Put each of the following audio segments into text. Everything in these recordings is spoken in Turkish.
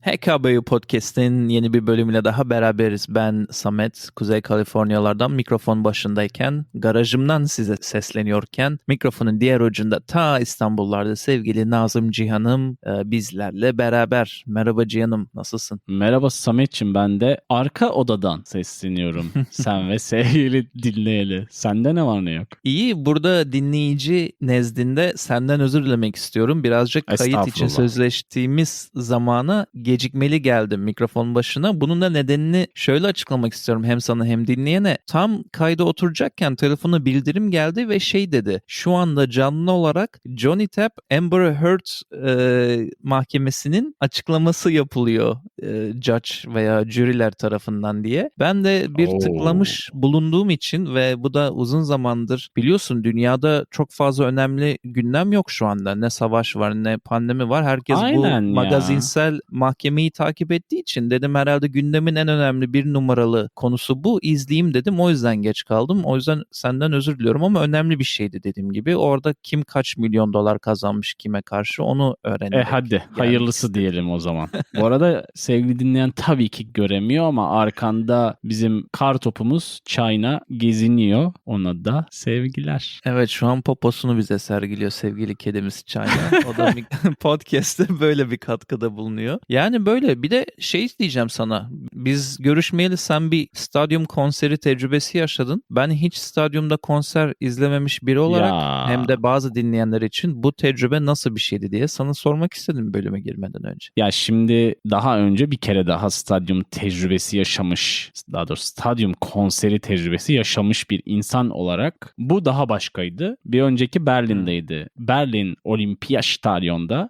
HKBU Podcast'in yeni bir bölümüyle daha beraberiz. Ben Samet, Kuzey Kaliforniyalardan mikrofon başındayken, garajımdan size sesleniyorken, mikrofonun diğer ucunda ta İstanbullarda sevgili Nazım Cihan'ım e, bizlerle beraber. Merhaba Cihan'ım, nasılsın? Merhaba Samet'ciğim ben de arka odadan sesleniyorum. Sen ve sevgili dinleyeli. Sende ne var ne yok? İyi, burada dinleyici nezdinde senden özür dilemek istiyorum. Birazcık kayıt için sözleştiğimiz zamana gecikmeli geldim mikrofon başına. Bunun da nedenini şöyle açıklamak istiyorum hem sana hem dinleyene. Tam kayda oturacakken telefona bildirim geldi ve şey dedi. Şu anda canlı olarak Johnny Depp Amber Heard e, mahkemesinin açıklaması yapılıyor e, judge veya jüriler tarafından diye. Ben de bir Oo. tıklamış bulunduğum için ve bu da uzun zamandır biliyorsun dünyada çok fazla önemli gündem yok şu anda. Ne savaş var ne pandemi var. Herkes Aynen bu ya. magazinsel mahkemeyi takip ettiği için dedim herhalde gündemin en önemli bir numaralı konusu bu. İzleyeyim dedim. O yüzden geç kaldım. O yüzden senden özür diliyorum ama önemli bir şeydi dediğim gibi. Orada kim kaç milyon dolar kazanmış kime karşı onu öğrendim. E hadi hayırlısı diyelim o zaman. Bu arada sevgili dinleyen tabii ki göremiyor ama arkanda bizim kar topumuz China geziniyor. Ona da sevgiler. Evet şu an poposunu bize sergiliyor sevgili kedimiz Çayna. O da podcast'te böyle bir katkıda bulunuyor. Yani böyle bir de şey diyeceğim sana. Biz görüşmeyeli sen bir stadyum konseri tecrübesi yaşadın. Ben hiç stadyumda konser izlememiş biri olarak Ya. hem de bazı dinleyenler için bu tecrübe nasıl bir şeydi diye sana sormak istedim bölüme girmeden önce. Ya şimdi daha önce bir kere daha stadyum tecrübesi yaşamış, daha doğrusu stadyum konseri tecrübesi yaşamış bir insan olarak bu daha başkaydı. Bir önceki Berlin'deydi. Berlin Olimpiya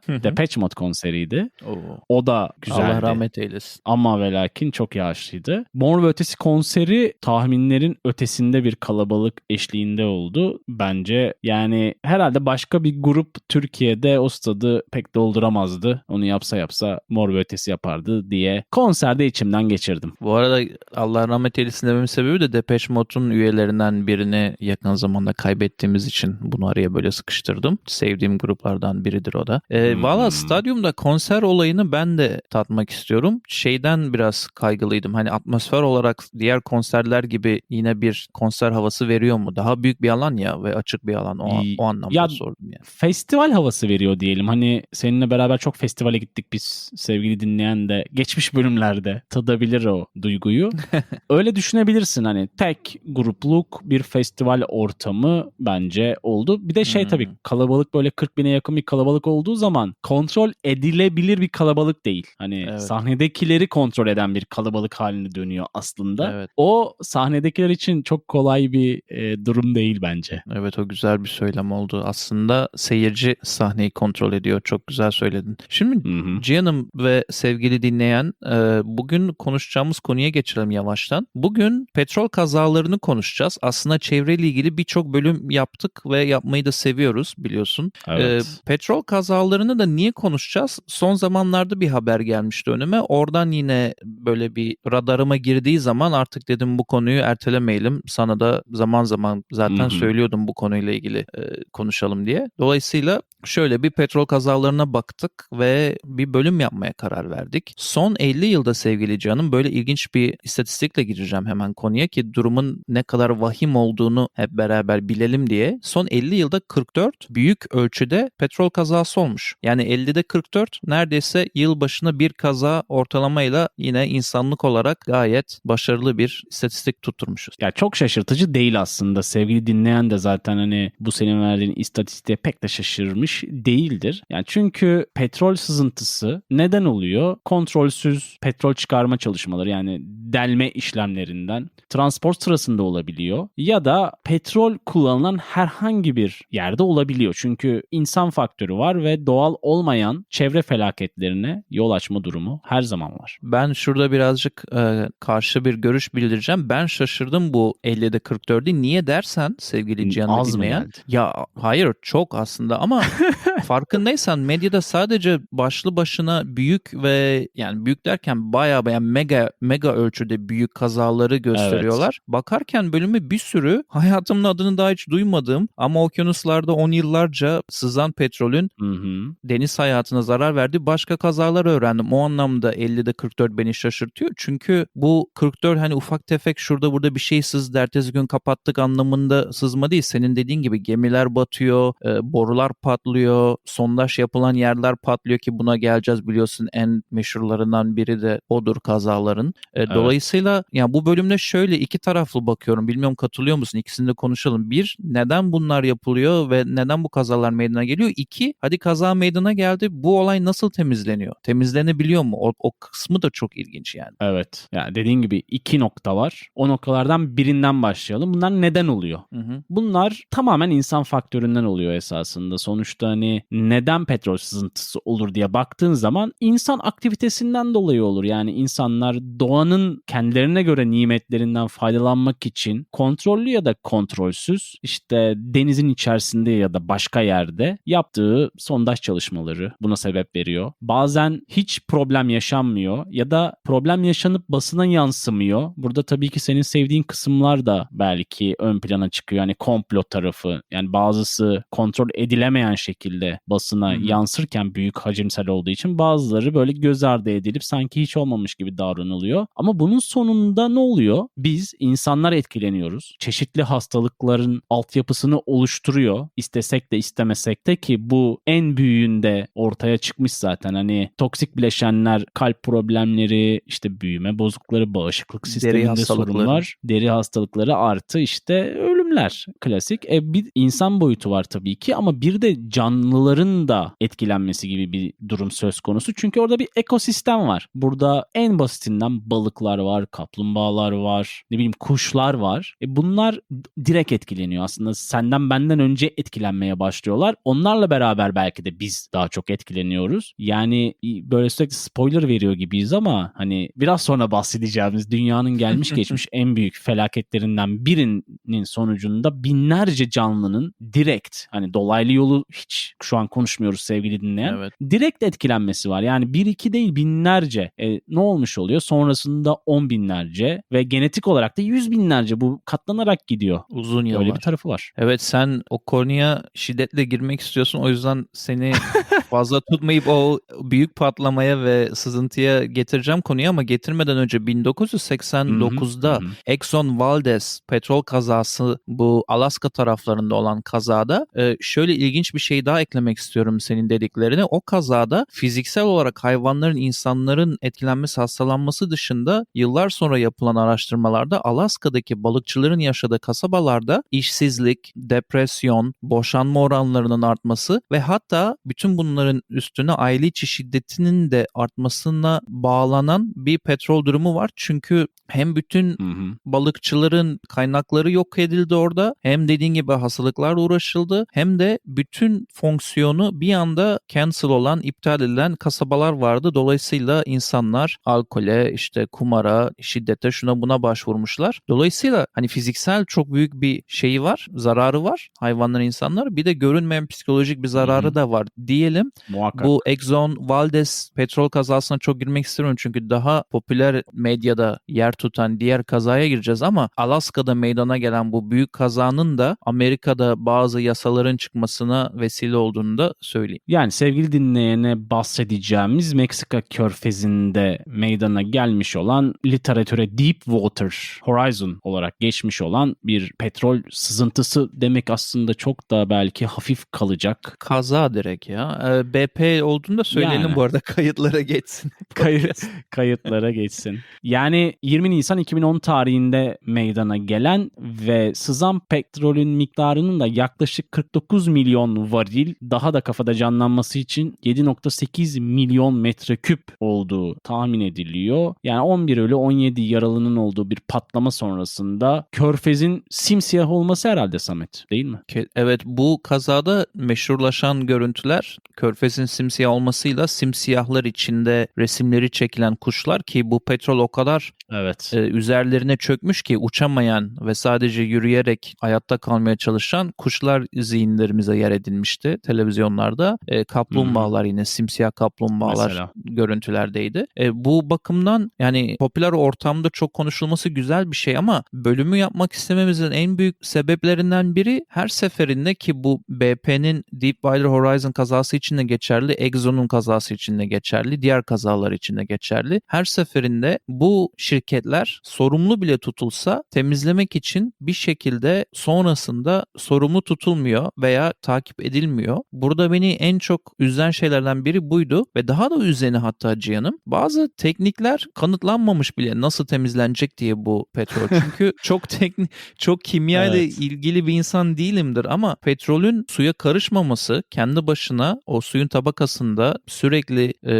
hı. Depeche Mode konseriydi. Oo. O da güzeldi. Allah rahmet eylesin. Ama ve lakin çok yağışlıydı. Mor ve Ötesi konseri tahminlerin ötesinde bir kalabalık eşliğinde oldu. Bence yani herhalde başka bir grup Türkiye'de o stadı pek dolduramazdı. Onu yapsa yapsa Mor ve Ötesi yapardı diye konserde içimden geçirdim. Bu arada Allah rahmet eylesin dememin sebebi de Depeche Mode'un üyelerinden birini yakın zamanda kaybettiğimiz için bunu araya böyle sıkıştırdım. Sevdiğim gruplardan biridir o da. Ee, Hmm. Valla stadyumda konser olayını ben de tatmak istiyorum. Şeyden biraz kaygılıydım. Hani atmosfer olarak diğer konserler gibi yine bir konser havası veriyor mu? Daha büyük bir alan ya ve açık bir alan. O, o anlamda Ya- sordum yani. Festival havası veriyor diyelim. Hani seninle beraber çok festivale gittik biz sevgili dinleyen de geçmiş bölümlerde tadabilir o duyguyu. Öyle düşünebilirsin hani tek grupluk bir festival ortamı bence oldu. Bir de şey Hmm. tabii kalabalık böyle 40 bine yakın bir kalabalık olduğu zaman kontrol edilebilir bir kalabalık değil. Hani Evet. sahnedekileri kontrol eden bir kalabalık haline dönüyor aslında. Evet. O sahnedekiler için çok kolay bir e, durum değil bence. Evet o güzel bir söylem oldu. Aslında seyirci sahneyi kontrol ediyor. Çok güzel söyledin. Şimdi Hı hı. Cihan'ım ve sevgili dinleyen e, bugün konuşacağımız konuya geçelim yavaştan. Bugün petrol kazalarını konuşacağız. Aslında çevreyle ilgili birçok bölüm yaptık ve yapmayı da seviyoruz biliyorsun. Evet. E, petrol kazalarını da niye konuşacağız? Son zamanlarda bir haber gelmişti önüme. Oradan yine böyle bir radarıma girdiği zaman artık dedim bu konuyu ertelemeyelim. Sana da zaman zaman zaten Hı hı. söylüyordum bu konuyla ilgili e, konuşalım diye. Dolayısıyla şöyle bir petrol kazalarına baktık ve bir bölüm yapmaya karar verdik. Son 50 yılda sevgili canım böyle ilginç bir istatistikle gireceğim hemen konuya ki durumun ne kadar vahim olduğunu hep beraber bilelim diye. Son 50 yılda 44 büyük ölçüde petrol kazası olmuş. Yani 50'de 44 neredeyse yıl başına bir kaza ortalamayla yine insanlık olarak gayet başarılı bir istatistik tutturmuşuz. Ya çok şaşırtıcı değil aslında. Sevgili dinleyen de zaten hani bu senin verdiğin istatistiğe pek de şaşırmış değildir. Yani çünkü petrol sızıntısı neden oluyor? Kontrolsüz petrol çıkarma çalışmaları yani delme işlemlerinden transport sırasında olabiliyor ya da petrol kullanılan herhangi bir yerde olabiliyor. Çünkü insan faktörü var ve doğal olmayan çevre felaketlerine yol açma durumu her zaman var. Ben şurada birazcık e, karşı bir görüş bildireceğim. Ben şaşırdım bu 50'de 44'ü. Niye dersen sevgili Cihan'ı Az mı dinleyen. Ya hayır çok aslında ama farkındaysan medyada sadece başlı başına büyük ve yani büyük derken bayağı bayağı mega mega ölçüde büyük kazaları gösteriyorlar. Bakarken bölümü bir sürü hayatımın adını daha hiç duymadığım ama okyanuslarda 10 yıllarca sızan petrolün Hı hı. deniz hayatına zarar verdiği başka kazalar öğrendim. O anlamda 50'de 44 beni şaşırtıyor. Çünkü bu 44 hani ufak tefek şurada burada bir şey sızdı ertesi gün kapattık anlamında sızma değil. Senin dediğin gibi gemiler batıyor, e, borular patlıyor, sondaj yapılan yerler patlıyor ki buna geleceğiz biliyorsun en meşhurlarından biri de odur kazaların. E, Dolayısıyla ya bu bölümde şöyle iki taraflı bakıyorum. Bilmiyorum katılıyor musun? İkisini de konuşalım. Bir, neden bunlar yapılıyor ve neden bu kazalar meydana geliyor? İki, hadi kaza meydana geldi. Bu olay nasıl temizleniyor? Temizlenebiliyor mu? O, o kısmı da çok ilginç yani. Evet. Yani dediğin gibi iki nokta var. O noktalardan birinden başlayalım. Bunlar neden oluyor? Hı hı. Bunlar tamamen insan faktöründen oluyor esasında. Sonuçta hani neden petrol sızıntısı olur diye baktığın zaman insan aktivitesinden dolayı olur. Yani insanlar doğanın kendilerine göre nimetlerinden faydalanmak için kontrollü ya da kontrolsüz işte denizin içerisinde ya da başka yerde yaptığı sondaj çalışmaları buna sebep veriyor. Bazen hiç problem yaşanmıyor ya da problem yaşanıp basına yansımıyor. Burada tabii ki senin sevdiğin kısımlar da belki ön plana çıkıyor. Yani komplo tarafı yani bazısı kontrol edilemeyen şekilde basına Hı hı. yansırken büyük hacimsel olduğu için bazıları böyle göz ardı edilip sanki hiç olmamış gibi davranılıyor. Ama bunun sonunda ne oluyor? Biz insanlar etkileniyoruz. Çeşitli hastalıkların altyapısını oluşturuyor. İstesek de istemesek de ki bu en büyüğünde ortaya çıkmış zaten. Hani toksik bileşenler, kalp problemleri, işte büyüme bozuklukları, bağışıklık Deri sisteminde hastalıkları. sorunlar, deri hastalıkları artı işte ölümler klasik. E bir insan boyutu var tabii ki ama bir de canlıların da etkilenmesi gibi bir durum söz konusu. Çünkü orada bir ekosistem var. Burada en basitinden balıklar var, kaplumbağalar var, ne bileyim kuşlar var. E bunlar direkt etkileniyor aslında. Senden benden önce etkilenmeye başlıyorlar. Onlarla beraber belki de biz daha çok etkileniyoruz. Yani böyle sürekli spoiler veriyor gibiyiz ama hani biraz sonra bahsedeceğimiz dünyanın gelmiş geçmiş en büyük felaketlerinden birinin sonucunda binlerce canlının direkt hani dolaylı yolu hiç şu an konuşmuyoruz sevgili dinleyen. Evet. Direkt etkilenmesi var. Yani bir iki değil binlerce. E, ne olmuş oluyor? Sonrasında on binlerce ve genetik olarak da yüz binlerce bu katlanarak gidiyor. Uzun yıllar. Öyle bir tarafı var. Evet sen o konuya şiddetle girmek istiyorsun. O yüzden seni fazla tutmayıp o büyük patlamaya ve sızıntıya getireceğim konuyu ama getirmeden önce 1989'da Hı hı. Exxon Valdez petrol kazası bu Alaska taraflarında olan kazada e, şöyle ilginç bir şey daha eklemek istiyorum senin dediklerine. O kazada fiziksel olarak hayvanların insanların etkilenmesi hastalanması dışında yıllar sonra yapılan araştırmalarda Alaska'daki balıkçıların yaşadığı kasabalarda işsizlik, depresyon, boşanma oranlarının artması ve hatta bütün bunların üstüne aile içi şiddetinin de artmasına bağlanan bir petrol durumu var. Çünkü hem bütün Hı hı. balıkçıların kaynakları yok edildi orada. Hem dediğin gibi hastalıklarla uğraşıldı. Hem de bütün fonksiyonu bir anda cancel olan, iptal edilen kasabalar vardı. Dolayısıyla insanlar alkole, işte kumara, şiddete, şuna buna başvurmuşlar. Dolayısıyla hani fiziksel çok büyük bir şeyi var, zararı var hayvanlar insanlar. Bir de görünmeyen psikolojik bir zararı Hı hı. da var diyelim. Muhakkak. Bu Exxon Valdez petrol kazasına çok girmek istemiyorum çünkü daha popüler medyada yer tutan diğer kazaya gireceğiz ama Alaska'da meydana gelen bu büyük kazanın da Amerika'da bazı yasaların çıkmasına vesile olduğunu da söyleyeyim. Yani sevgili dinleyene bahsedeceğimiz Meksika körfezinde meydana gelmiş olan literatüre Deepwater Horizon olarak geçmiş olan bir petrol sızıntısı demek aslında çok da belki hafif kalacak. Kaza direkt ya. Ee, BP olduğunu da söyleyelim Yani. bu arada kayıtlara geçsin. Kayıt, kayıtlara geçsin. Yani 20 Nisan 2010 tarihinde meydana gelen ve sızan petrolün miktarının da yaklaşık 49 milyon varil daha da kafada canlanması için 7.8 milyon metreküp olduğu tahmin ediliyor. Yani 11 ölü 17 yaralının olduğu bir patlama sonrasında körfezin simsiyah olması herhalde Samet değil mi? Evet bu kazada meşhurlaşan görüntüler körfezin simsiyah olmasıyla simsiyahlar içinde resimleri çekilen kuşlar ki bu petrol o kadar Evet. e, üzerlerine çökmüş ki uçamayan ve sadece yürüyerek üreyerek hayatta kalmaya çalışan kuşlar zihinlerimize yer edinmişti televizyonlarda. E, kaplumbağalar yine simsiyah kaplumbağalar Mesela. görüntülerdeydi. E, bu bakımdan yani popüler ortamda çok konuşulması güzel bir şey ama bölümü yapmak istememizin en büyük sebeplerinden biri her seferinde ki bu BP'nin Deepwater Horizon kazası için de geçerli, Exxon'un kazası için de geçerli, diğer kazalar için de geçerli. Her seferinde bu şirketler sorumlu bile tutulsa temizlemek için bir şekilde sonrasında sorumlu tutulmuyor veya takip edilmiyor. Burada beni en çok üzen şeylerden biri buydu ve daha da üzeni hatta Cihan'ım. Bazı teknikler kanıtlanmamış bile nasıl temizlenecek diye bu petrol. Çünkü çok teknik, çok kimya ile Evet. ilgili bir insan değilimdir ama petrolün suya karışmaması kendi başına o suyun tabakasında sürekli e,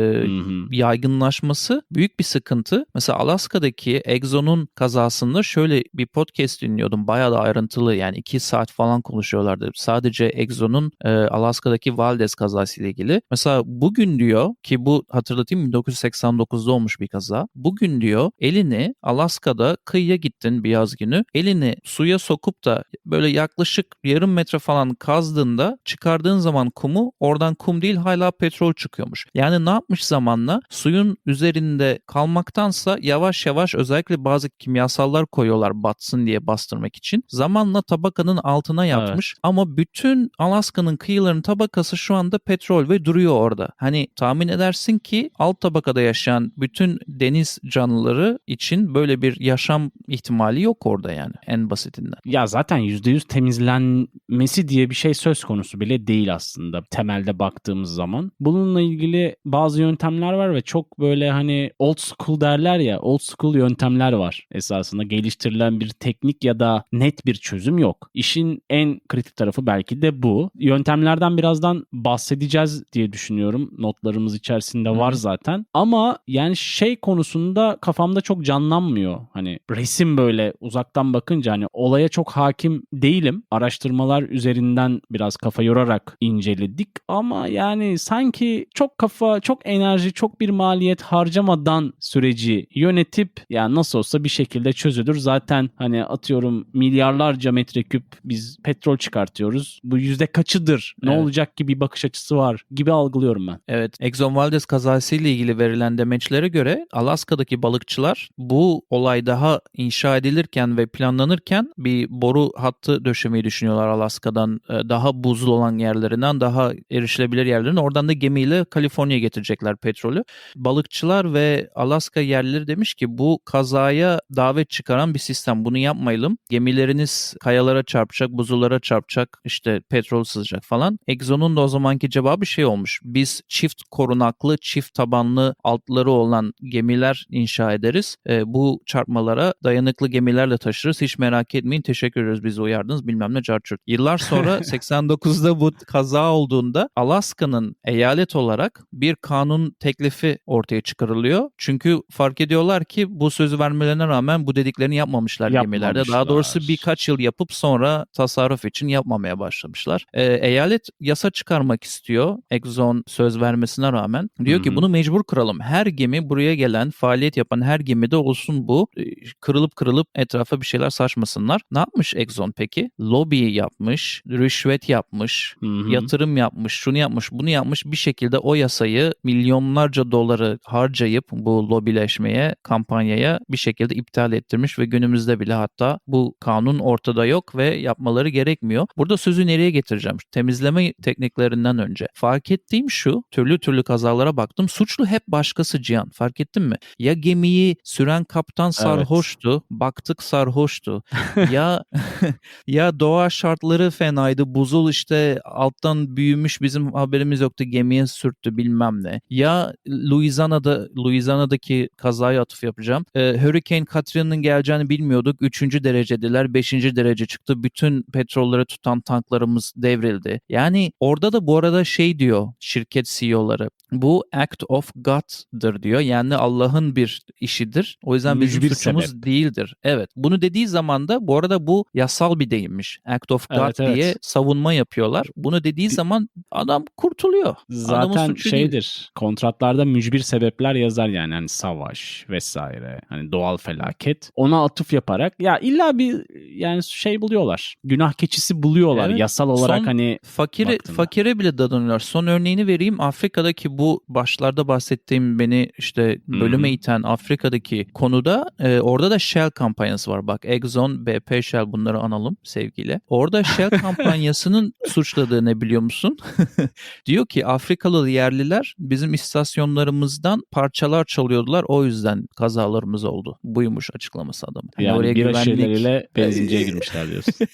yaygınlaşması büyük bir sıkıntı. Mesela Alaska'daki Exxon'un kazasında şöyle bir podcast dinliyordum. Bayağı da ayrıntılı yani iki saat falan konuşuyorlardı. Sadece Exxon'un e, Alaska'daki Valdez kazası ile ilgili. Mesela bugün diyor ki bu hatırlatayım 1989'da olmuş bir kaza. Bugün diyor elini Alaska'da kıyıya gittin bir yaz günü. Elini suya sokup da böyle yaklaşık yarım metre falan kazdığında çıkardığın zaman kumu oradan kum değil hala petrol çıkıyormuş. Yani ne yapmış zamanla suyun üzerinde kalmaktansa yavaş yavaş özellikle bazı kimyasallar koyuyorlar batsın diye bastırmak için. Zamanla tabakanın altına yatmış ama bütün Alaska'nın kıyılarının tabakası şu anda petrol ve duruyor orada. Hani tahmin edersin ki alt tabakada yaşayan bütün deniz canlıları için böyle bir yaşam ihtimali yok orada yani en basitinden. Ya zaten %100 temizlenmesi diye bir şey söz konusu bile değil aslında temelde baktığımız zaman. Bununla ilgili bazı yöntemler var ve çok böyle hani old school derler ya old school yöntemler var esasında geliştirilen bir teknik ya da net bir çözüm yok. İşin en kritik tarafı belki de bu. Yöntemlerden birazdan bahsedeceğiz diye düşünüyorum. Notlarımız içerisinde var zaten. Ama yani şey konusunda kafamda çok canlanmıyor. Hani resim böyle uzaktan bakınca hani olaya çok hakim değilim. Araştırmalar üzerinden biraz kafa yorarak inceledik ama yani sanki çok kafa, çok enerji, çok bir maliyet harcamadan süreci yönetip ya nasıl olsa bir şekilde çözülür. Zaten hani atıyorum milyarlarca metreküp biz petrol çıkartıyoruz. Bu yüzde kaçıdır? Ne Evet. olacak gibi bir bakış açısı var gibi algılıyorum ben. Evet, Exxon Valdez kazasıyla ilgili verilen demeçlere göre Alaska'daki balıkçılar bu olay daha inşa edilirken ve planlanırken bir boru hattı döşemeyi düşünüyorlar Alaska'dan e, daha buzlu olan yerlerinden daha erişilebilir yerlerine. Oradan da gemiyle Kaliforniya'ya getirecekler petrolü. Balıkçılar ve Alaska yerlileri demiş ki bu kazaya davet çıkaran bir sistem. Bunu yapmayalım. Gemileriniz kayalara çarpacak, buzullara çarpacak, işte petrol sızacak falan. Exxon'un da o zamanki cevabı şey olmuş. Biz çift korunaklı, çift tabanlı altları olan gemiler inşa ederiz. E, bu çarpmalara dayanıklı gemilerle taşırız. Hiç merak etmeyin. Teşekkür ederiz bizi uyardınız bilmem ne carçurt. Yıllar sonra 89'da bu kaza olduğunda Alaska'nın eyalet olarak bir kanun teklifi ortaya çıkarılıyor. Çünkü fark ediyorlar ki bu sözü vermelerine rağmen bu dediklerini yapmamışlar gemilerde. Daha Yapmamışlar. doğrusu birkaç yıl yapıp sonra tasarruf için yapmamaya başlamışlar. E, eyalet yasa çıkarmak istiyor Exxon söz vermesine rağmen. Diyor Hı ki bunu mecbur kıralım. Her gemi buraya gelen, faaliyet yapan her gemide olsun bu. E, Kırılıp kırılıp etrafa bir şeyler saçmasınlar. Ne yapmış Exxon peki? Lobi yapmış, rüşvet yapmış, Hı hı. yatırım yapmış, şunu yapmış, bunu yapmış. Bir şekilde o yasayı milyonlarca doları harcayıp bu lobileşmeye, kampanyaya bir şekilde iptal ettirmiş ve günümüzde bile hatta bu kanun ortada yok ve yapmaları gerekmiyor. Burada sözü nereye getireceğim? Temizleme tekniklerinden önce. Fark ettiğim şu, türlü türlü kazalara baktım. Suçlu hep başkası Cihan. Fark ettin mi? Ya gemiyi süren kaptan sarhoştu, baktık sarhoştu. ya ya doğa şartları fenaydı. Buzul işte alttan büyümüş bizim haberimiz yoktu. Gemiye sürttü bilmem ne. Ya Louisiana'da Louisiana'daki kazaya atıf yapacağım. Ee, Hurricane Katrina'nın geleceğini bilmiyorduk. Üçüncü derecediler. Beşinci derece çıktı. Bütün petrolleri tutan tanklarımız devrildi. Yani orada da bu arada şey diyor şirket CEO'ları. Bu act of God'dır diyor. Yani Allah'ın bir işidir. O yüzden bizim Mücbir suçumuz sebep. değildir. Evet. Bunu dediği zaman da bu arada bu yasal bir deyimmiş. Act of God Evet, evet. diye savunma yapıyorlar. Bunu dediği zaman adam kurtuluyor. Zaten suçu değil. şeydir. Kontratlarda mücbir sebepler yazar yani hani savaş vesaire. Hani doğal felaket. Ona atıf yaparak ya illa bir yani şey buluyorlar. Günah keçisi buluyorlar Evet. yasal olarak Son- hani Fakire, baktığında. fakire bile dadanıyorlar. Son örneğini vereyim. Afrika'daki bu başlarda bahsettiğim beni işte bölüme hı. iten Afrika'daki konuda e, orada da Shell kampanyası var. Bak Exxon, BP, Shell bunları analım sevgiyle. Orada Shell kampanyasının suçladığı ne biliyor musun? Diyor ki Afrikalı yerliler bizim istasyonlarımızdan parçalar çalıyordular. O yüzden kazalarımız oldu. Buymuş açıklaması adamın. Hani yani bira güvenlik- şişeleriyle benzinciye girmişler diyorsun.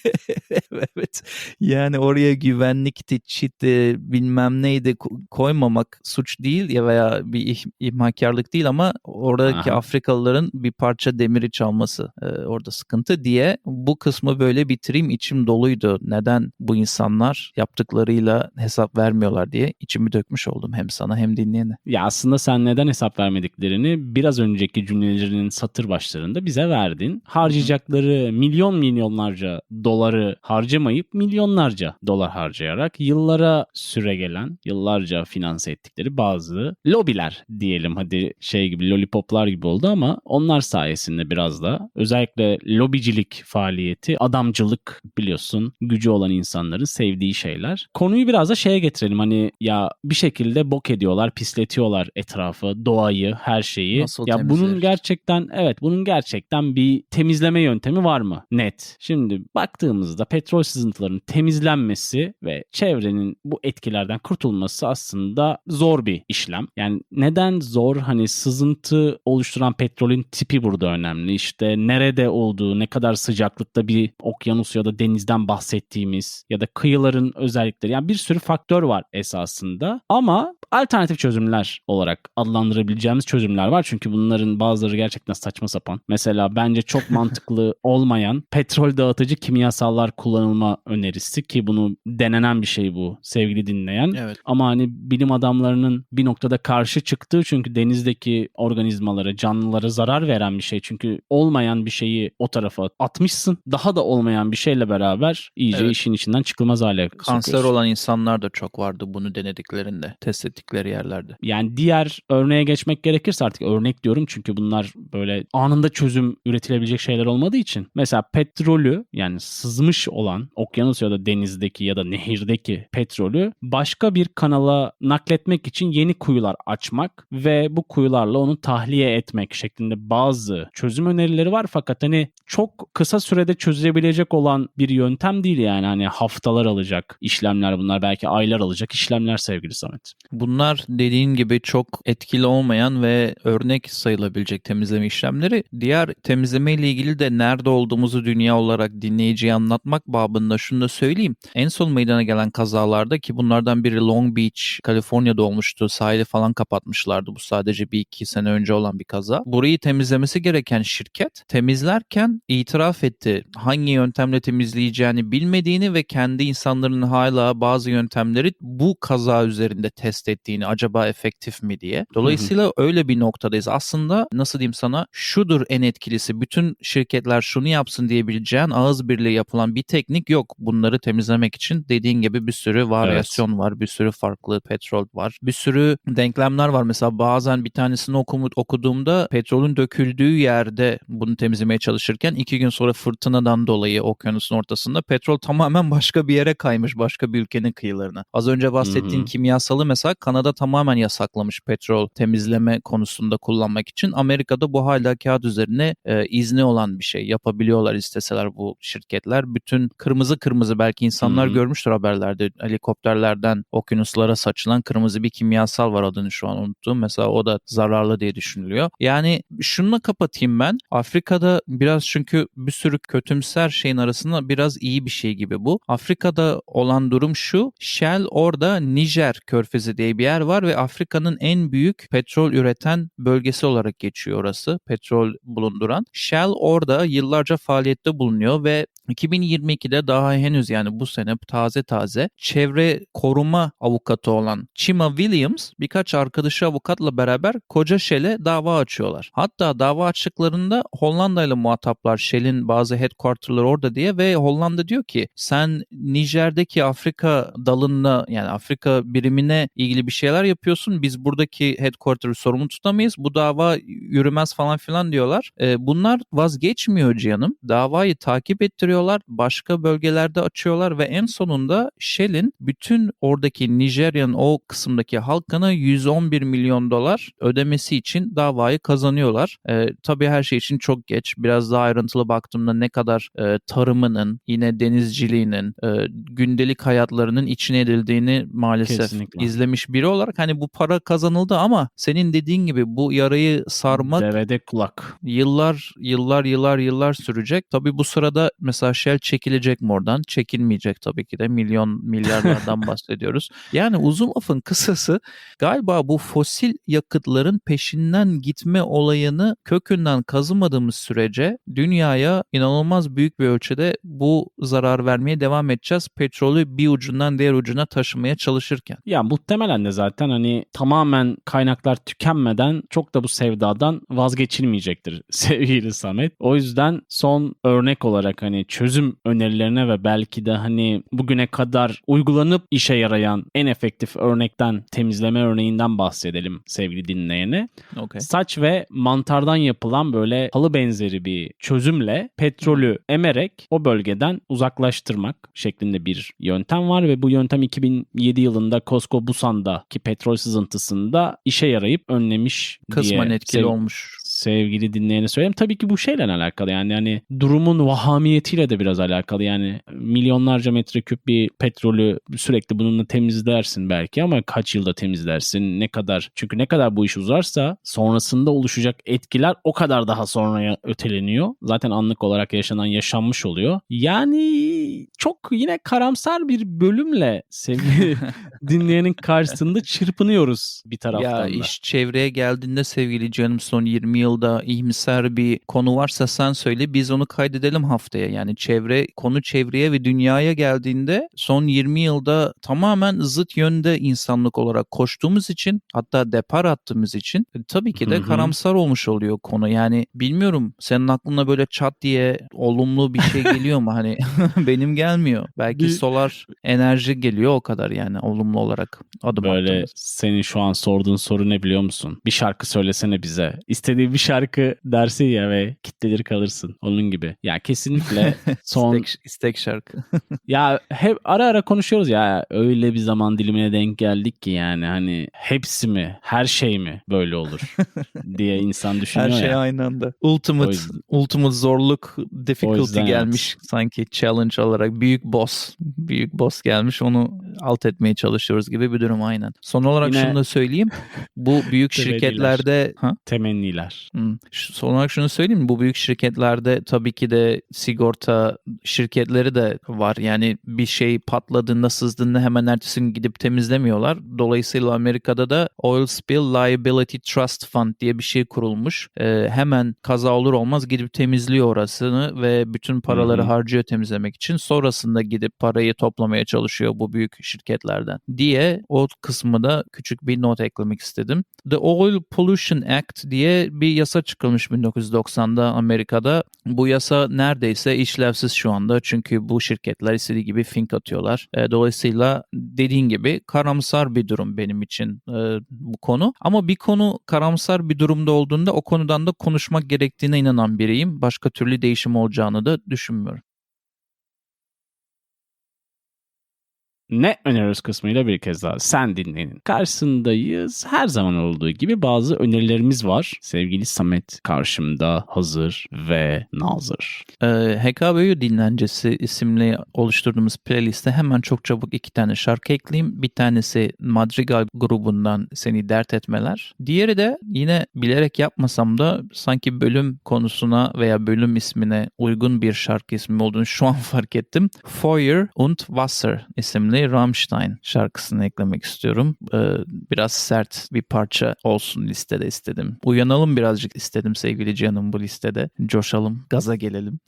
evet. Yani oraya güvenlikti, çitti, bilmem neydi ko- koymamak suç değil ya veya bir ih- ihmalkarlık değil ama oradaki Aha. Afrikalıların bir parça demiri çalması e, orada sıkıntı diye bu kısmı böyle bitireyim içim doluydu. Neden bu insanlar yaptıklarıyla hesap vermiyorlar diye içimi dökmüş oldum hem sana hem dinleyene. Ya aslında sen neden hesap vermediklerini biraz önceki cümlelerinin satır başlarında bize verdin. Harcayacakları milyon milyonlarca doları harcamayıp milyonlarca dolar harcayarak yıllara süre gelen, yıllarca finanse ettikleri bazı lobiler diyelim hadi şey gibi lollipoplar gibi oldu ama onlar sayesinde biraz da özellikle lobicilik faaliyeti, adamcılık biliyorsun gücü olan insanların sevdiği şeyler. Konuyu biraz da şeye getirelim hani ya bir şekilde bok ediyorlar, pisletiyorlar etrafı, doğayı, her şeyi. Nasıl ya bunun temizler? gerçekten evet bunun gerçekten bir temizleme yöntemi var mı? Net. Şimdi baktığımızda petrol sızıntılarının temizlenmesi ve çevrenin bu etkilerden kurtulması aslında zor bir işlem. Yani neden zor? Hani sızıntı oluşturan petrolün tipi burada önemli. İşte nerede olduğu, ne kadar sıcaklıkta bir okyanus ya da denizden bahsettiğimiz ya da kıyıların özellikleri. Yani bir sürü faktör var esasında. Ama alternatif çözümler olarak adlandırabileceğimiz çözümler var. Çünkü bunların bazıları gerçekten saçma sapan. Mesela bence çok mantıklı olmayan petrol dağıtıcı kimyasallar kullanılma önerisi ki bunu denenen bir şey bu sevgili dinleyen. Evet. Ama hani bilim adamlarının bir noktada karşı çıktığı çünkü denizdeki organizmalara, canlılara zarar veren bir şey. Çünkü olmayan bir şeyi o tarafa atmışsın. Daha da olmayan bir şeyle beraber iyice Evet. işin içinden çıkılmaz hale Kanser sokuyorsun. olan insanlar da çok vardı bunu denediklerinde, test ettikleri yerlerde. Yani diğer örneğe geçmek gerekirse artık örnek diyorum çünkü bunlar böyle anında çözüm üretilebilecek şeyler olmadığı için. Mesela petrolü yani sızmış olan okyanus ya da denizdeki ya da nehirdeki petrolü başka bir kanala nakletmek için yeni kuyular açmak ve bu kuyularla onu tahliye etmek şeklinde bazı çözüm önerileri var fakat hani çok kısa sürede çözülebilecek olan bir yöntem değil yani hani haftalar alacak işlemler bunlar belki aylar alacak işlemler sevgili Samet. Bunlar dediğin gibi çok etkili olmayan ve örnek sayılabilecek temizleme işlemleri. Diğer temizleme ile ilgili de nerede olduğumuzu dünya olarak dinleyiciye anlatmak babında şunu da söyleyeyim. En son meydana gelen kazalarda ki bunlardan biri Long Beach, Kaliforniya'da olmuştu. Sahili falan kapatmışlardı. Bu sadece bir iki sene önce olan bir kaza. Burayı temizlemesi gereken şirket temizlerken itiraf etti. Hangi yöntemle temizleyeceğini bilmediğini ve kendi insanların hala bazı yöntemleri bu kaza üzerinde test ettiğini acaba efektif mi diye. Dolayısıyla öyle bir noktadayız. Aslında nasıl diyeyim sana şudur en etkilisi. Bütün şirketler şunu yapsın diyebileceğin ağız birliği yapılan bir teknik yok. Bunları temizlemek için dediğin gibi bir sürü varyasyon var. Bir sürü farklı petrol var. Bir sürü denklemler var. Mesela bazen bir tanesini okumu, okuduğumda petrolün döküldüğü yerde bunu temizlemeye çalışırken iki gün sonra fırtınadan dolayı okyanusun ortasında petrol tamamen başka bir yere kaymış. Başka bir ülkenin kıyılarına. Az önce bahsettiğin Hı hı. kimyasalı mesela Kanada tamamen yasaklamış petrol temizleme konusunda kullanmak için. Amerika'da bu hala kağıt üzerine e, izni olan bir şey. Yapabiliyorlar isteseler bu şirketler. Bütün kırmızı kırmızı belki insanlar hı. görmüştür haberlerde. Helikopterlerden okyanuslara saçılan kırmızı bir kimyasal var adını şu an unuttum. Mesela o da zararlı diye düşünülüyor. Yani şununla kapatayım ben. Afrika'da biraz çünkü bir sürü kötümser şeyin arasında biraz iyi bir şey gibi bu. Afrika'da olan durum şu. Shell orada Nijer Körfezi diye bir yer var ve Afrika'nın en büyük petrol üreten bölgesi olarak geçiyor orası. Petrol bulunduran. Shell orada yıllarca faaliyette bulunuyor ve 2022'de daha henüz yani bu sene taze taze çevre koruma avukatı olan Chima Williams birkaç arkadaşı avukatla beraber koca Shell'e dava açıyorlar. Hatta dava açtıklarında Hollanda ile muhataplar Shell'in bazı headquarter'ları orada diye ve Hollanda diyor ki sen Nijer'deki Afrika dalına yani Afrika birimine ilgili bir şeyler yapıyorsun. Biz buradaki headquarter'ı sorumlu tutamayız. Bu dava yürümez falan filan diyorlar. Ee, bunlar vazgeçmiyor canım. Dava davayı takip ettiriyorlar. Başka bölgelerde açıyorlar ve en sonunda Shell'in bütün oradaki Nijerya'nın o kısımdaki halkına 111 milyon dolar ödemesi için davayı kazanıyorlar. Ee, tabii her şey için çok geç. Biraz daha ayrıntılı baktığımda ne kadar e, tarımının, yine denizciliğinin, e, gündelik hayatlarının içine edildiğini maalesef Kesinlikle. izlemiş biri olarak hani bu para kazanıldı ama senin dediğin gibi bu yarayı sarmak Devede kulak. yıllar yıllar yıllar yıllar sürecek. Tabii bu sırada mesela Shell çekilecek mi oradan? Çekilmeyecek tabii ki de. Milyon milyarlardan bahsediyoruz. Yani uzun lafın kısası galiba bu fosil yakıtların peşinden gitme olayını kökünden kazımadığımız sürece dünyaya inanılmaz büyük bir ölçüde bu zarar vermeye devam edeceğiz. Petrolü bir ucundan diğer ucuna taşımaya çalışırken. Ya muhtemelen de zaten hani tamamen kaynaklar tükenmeden çok da bu sevdadan vazgeçilmeyecektir sevgili Samet. O yüzden son örnek olarak hani çözüm önerilerine ve belki de hani bugüne kadar uygulanıp işe yarayan en efektif örnekten temizleme örneğinden bahsedelim sevgili dinleyene. Okay. Saç ve mantardan yapılan böyle halı benzeri bir çözümle petrolü emerek o bölgeden uzaklaştırmak şeklinde bir yöntem var ve bu yöntem 2007 yılında Costco Busan'daki petrol sızıntısında işe yarayıp önlemiş Kısmen diye etkili sev- olmuş. Sevgili dinleyene söyleyeyim. Tabii ki bu şeyle alakalı yani yani durumun vahamiyetiyle de biraz alakalı yani milyonlarca metreküp bir petrolü sürekli bununla temizlersin belki ama kaç yılda temizlersin ne kadar çünkü ne kadar bu iş uzarsa sonrasında oluşacak etkiler o kadar daha sonraya öteleniyor. Zaten anlık olarak yaşanan yaşanmış oluyor. Yani çok yine karamsar bir bölümle sevgili dinleyenin karşısında çırpınıyoruz bir taraftan Ya da. iş çevreye geldiğinde sevgili canım son 20 yılda ihmisar bir konu varsa sen söyle biz onu kaydedelim haftaya. Yani çevre konu çevreye ve dünyaya geldiğinde son 20 yılda tamamen zıt yönde insanlık olarak koştuğumuz için hatta depar attığımız için e, tabii ki de karamsar olmuş oluyor konu. Yani bilmiyorum senin aklına böyle çat diye olumlu bir şey geliyor mu hani benim gelmiyor. Belki Bir- solar enerji geliyor o kadar yani olumlu olarak adım Böyle attığımız. senin şu an sorduğun soru ne biliyor musun? Bir şarkı söylesene bize. İstediğin bir şarkı dersin ya ve kitledir kalırsın. Onun gibi. Ya kesinlikle son İstek, istek şarkı. ya hep ara ara konuşuyoruz ya öyle bir zaman dilimine denk geldik ki yani hani hepsi mi her şey mi böyle olur diye insan Her düşünüyor şey ya. aynı anda. Ultimate yüzden- ultimate zorluk difficulty yüzden evet. gelmiş sanki challenge olarak büyük boss büyük boss gelmiş onu alt etmeye çalışıyoruz gibi bir durum aynen. Son olarak Yine- şunu da söyleyeyim. Bu büyük şirketlerde ha? Temenniler. Hmm. Son olarak şunu söyleyeyim mi? Bu büyük şirketlerde tabii ki de sigorta şirketleri de var. Yani bir şey patladığında sızdığında hemen ertesi gün gidip temizlemiyorlar. Dolayısıyla Amerika'da da Oil Spill Liability Trust Fund diye bir şey kurulmuş. Ee, hemen kaza olur olmaz gidip temizliyor orasını ve bütün paraları hı. harcıyor temizlemek için. Sonrasında gidip parayı toplamaya çalışıyor bu büyük şirketlerden diye o kısmı da küçük bir not eklemek istedim. The Oil Pollution Act diye bir yasa çıkılmış 1990'da Amerika'da. Bu yasa neredeyse işlevsiz şu anda çünkü bu şirketler istediği gibi fink atıyorlar. E, dolayısıyla dediğin gibi karamsar bir durum benim için e, bu konu. Ama bir konu karamsar bir durumda olduğunda o konudan da konuşmak gerektiğine inanan biriyim. Başka türlü değişim olacağını da düşünmüyorum. Ne öneriyoruz kısmıyla bir kez daha sen dinleyin. Karşısındayız. Her zaman olduğu gibi bazı önerilerimiz var. Sevgili Samet karşımda hazır ve nazır. Ee, HKBU dinlencesi isimli oluşturduğumuz playliste hemen çok çabuk iki tane şarkı ekleyeyim. Bir tanesi Madrigal grubundan Seni Dert Etmeler. Diğeri de yine bilerek yapmasam da sanki bölüm konusuna veya bölüm ismine uygun bir şarkı ismi olduğunu şu an fark ettim. Feuer und Wasser isimli Rammstein şarkısını eklemek istiyorum. Ee, biraz sert bir parça olsun listede istedim. Uyanalım birazcık istedim sevgili canım bu listede. Coşalım, gaza gelelim.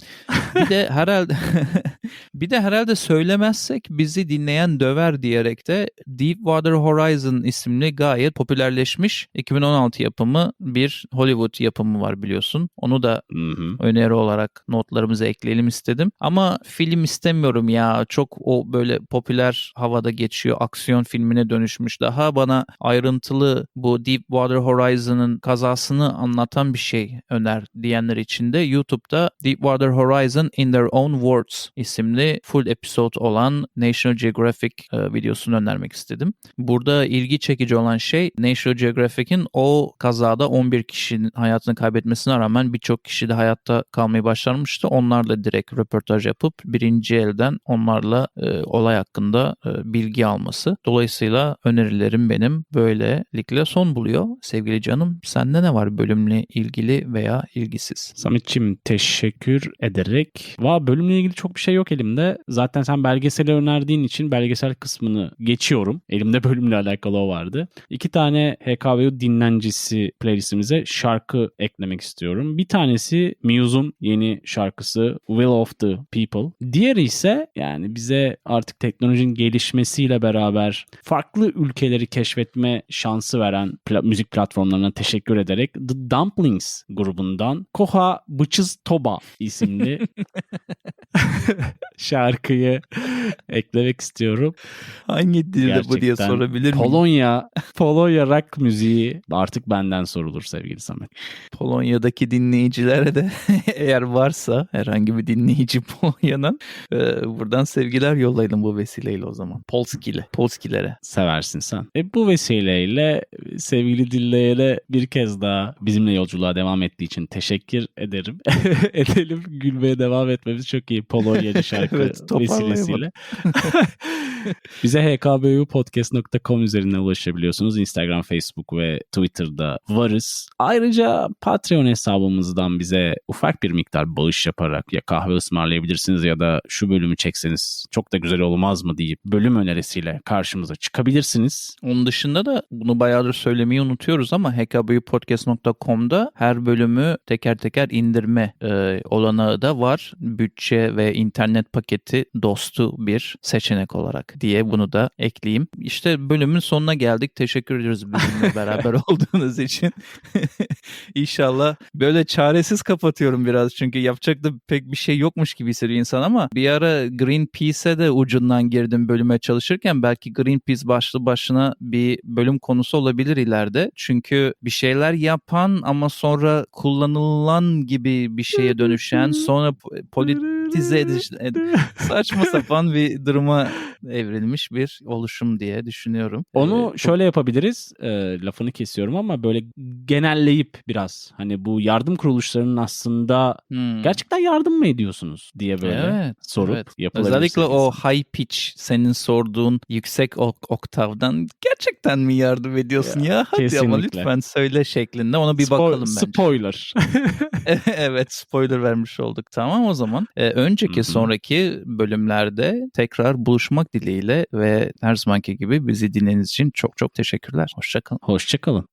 Bir de herhalde bir de herhalde söylemezsek bizi dinleyen döver diyerek de Deepwater Horizon isimli gayet popülerleşmiş 2016 yapımı bir Hollywood yapımı var biliyorsun. Onu da Hı hı. öneri olarak notlarımıza ekleyelim istedim. Ama film istemiyorum ya. Çok o böyle popüler bölümler havada geçiyor. Aksiyon filmine dönüşmüş. Daha bana ayrıntılı bu Deepwater Horizon'ın kazasını anlatan bir şey öner diyenler için de YouTube'da Deepwater Horizon in Their Own Words isimli full episode olan National Geographic e, videosunu önermek istedim. Burada ilgi çekici olan şey National Geographic'in o kazada 11 kişinin hayatını kaybetmesine rağmen birçok kişi de hayatta kalmayı başarmıştı. Onlarla direkt röportaj yapıp birinci elden onlarla e, olay hakkında e, bilgi alması. Dolayısıyla önerilerim benim böylelikle son buluyor. Sevgili canım sende ne var bölümle ilgili veya ilgisiz? Samet'ciğim teşekkür ederek. Va bölümle ilgili çok bir şey yok elimde. Zaten sen belgeseli önerdiğin için belgesel kısmını geçiyorum. Elimde bölümle alakalı o vardı. İki tane HKVU dinlencisi playlistimize şarkı eklemek istiyorum. Bir tanesi Muse'un yeni şarkısı Will of the People. Diğeri ise yani bize artık teknolojinin gelişmesiyle beraber farklı ülkeleri keşfetme şansı veren pla- müzik platformlarına teşekkür ederek The Dumplings grubundan Koha Bıçız Toba isimli şarkıyı eklemek istiyorum. Hangi dilde bu diye sorabilir miyim? Polonya, Polonya rock müziği artık benden sorulur sevgili Samet. Polonya'daki dinleyicilere de eğer varsa herhangi bir dinleyici Polonya'nın e, buradan sevgiler yollayalım bu vesileyle o zaman. Polskili, Polskilere. Seversin sen. E bu vesileyle sevgili dinleyene bir kez daha bizimle yolculuğa devam ettiği için teşekkür ederim. Edelim gülmeye devam etmemiz çok iyi Polonya'cı şarkı Evet, vesilesiyle. Bize hkbupodcast.com üzerinden ulaşabiliyorsunuz. Instagram, Facebook ve Twitter'da varız. Ayrıca Patreon hesabımızdan bize ufak bir miktar bağış yaparak ya kahve ısmarlayabilirsiniz ya da şu bölümü çekseniz çok da güzel olmaz mı deyip bölüm önerisiyle karşımıza çıkabilirsiniz. Onun dışında da bunu bayağıdır söylemeyi unutuyoruz ama hkbupodcast.com'da her bölümü teker teker indirme e, olanağı da var. Bütçe ve internet paketi dostu bir seçenek olarak diye bunu da ekleyeyim. İşte bölümün sonuna geldik. Teşekkür ediyoruz bizimle beraber olduğunuz için. İnşallah böyle çaresiz kapatıyorum biraz çünkü yapacak da pek bir şey yokmuş gibi hissediyor insan ama bir ara Greenpeace'e de ucundan girdim bölüme çalışırken belki Greenpeace başlı başına bir bölüm konusu olabilir ileride. Çünkü bir şeyler yapan ama sonra kullanılan gibi bir şeye dönüşen sonra po- politize ediş ed- saçma sapan bir duruma evrilmiş bir oluşum diye düşünüyorum. Onu Ee, şöyle yapabiliriz. E, lafını kesiyorum ama böyle genelleyip biraz hani bu yardım kuruluşlarının aslında Hmm. gerçekten yardım mı ediyorsunuz diye böyle Evet, sorup evet. yapılabilir. Özellikle o high pitch senin sorduğun yüksek ok- oktavdan gerçekten mi yardım ediyorsun ya? Hadi ama kesinlikle. lütfen söyle şeklinde ona bir Spo- bakalım bence. Spoiler. evet spoiler vermiş olduk. Tamam o zaman. Ee, önceki Hı hı. sonraki bölümlerde tekrar buluşmak dileğiyle ve her zamanki gibi bizi dinlediğiniz için çok çok teşekkürler. Hoşçakalın. Hoşçakalın.